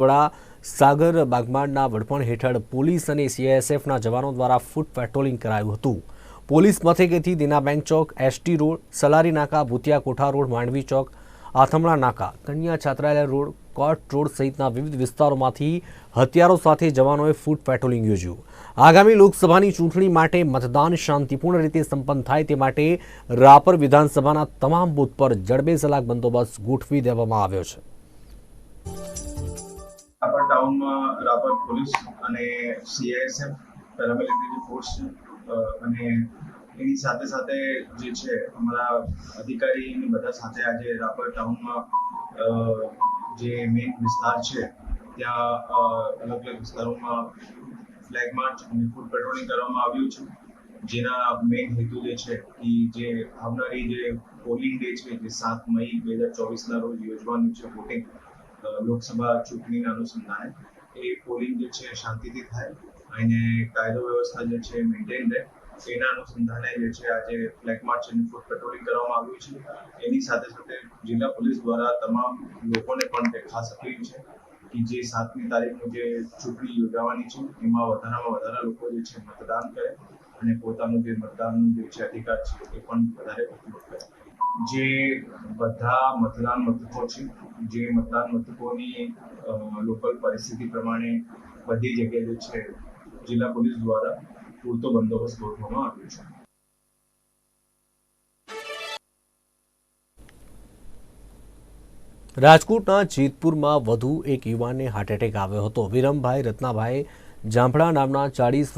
વડા સાગર બાગમાળના વડપણ હેઠળ પોલીસ અને સીઆઈએસએફના જવાનો દ્વારા ફૂટ પેટ્રોલિંગ કરાયું હતું. Police મથકેથી Dina bank Chowk S T road, Salari Naka, Bhutiya Kotha road, Mandvi ચોક, આથમણા નાકા, કન્યા છાત્રાલય રોડ કોર્ટ રોડ સહિતના વિવિધ વિસ્તારોમાંથી હથિયારો સાથે જવાનોએ ફૂટ પેટ્રોલિંગ યોજ્યું. આગામી લોકસભાની ચૂંટણી માટે મતદાન શાંતિપૂર્ણ રીતે સંપન્ન થાય તે માટે રાપર વિધાનસભાના તમામ બૂથ પર જડબેસલાક બંદોબસ્ત ગોઠવી દેવામાં આવ્યો છે. રાપર રાપર પોલીસ અને સીઆઈએસએફ પેરામિલિટરી ફોર્સ અને એની સાથે સાથે જે છે, અમારા અધિકારીની બધા સાથે આજે રાપર ટાઉનમાં જે મેઇન વિસ્તાર છે, ત્યાં અલગ અલગ વિસ્તારોમાં ફ્લેગ માર્ચ અને ફૂડ પેટ્રોલિંગ કરવામાં આવ્યું છે. જેના મેઇન હેતુ જે છે કે જે આવનારી જે પોલિંગ ડે છે, જે સાત મઈ બે હજાર ચોવીસના રોજ યોજવાનું છે વોટિંગ લોકસભા ચૂંટણીના અનુસંધાને એ પોલિંગ જે છે શાંતિથી થાય. અને કાયદો વ્યવસ્થા જે છે મેન્ટેન રહે. એના અનુસંધાને જે છે આજે ફ્લેગ માર્ચ અને ફૂટ પેટ્રોલિંગ કરવામાં આવ્યું છે. એની સાથે સાથે જિલ્લા પોલીસ દ્વારા તમામ લોકોને પણ ખાસ અપીલ છે કે જે સાતમી તારીખનું જે ચૂંટણી યોજાવાની છે, એમાં વધારામાં વધારે લોકો જે છે મતદાન કરે અને પોતાનું જે મતદાનનું જે છે અધિકાર છે એ પણ વધારે ઉપયોગ કરે. જે બધા મતદાન મથકો છે, જે મતદાન મથકોની લોકલ પરિસ્થિતિ પ્રમાણે બધી જગ્યાએ છે, જિલ્લા પોલીસ દ્વારા પૂરતો બંદોબસ્ત ગોઠવવામાં આવ્યો છે. રાજકોટના જીતપુરમાં વધુ એક યુવાનને હાર્ટ એટેક આવ્યો હતો. વિરમભાઈ રત્નાભાઈ જાંભળા નામના ચાળીસ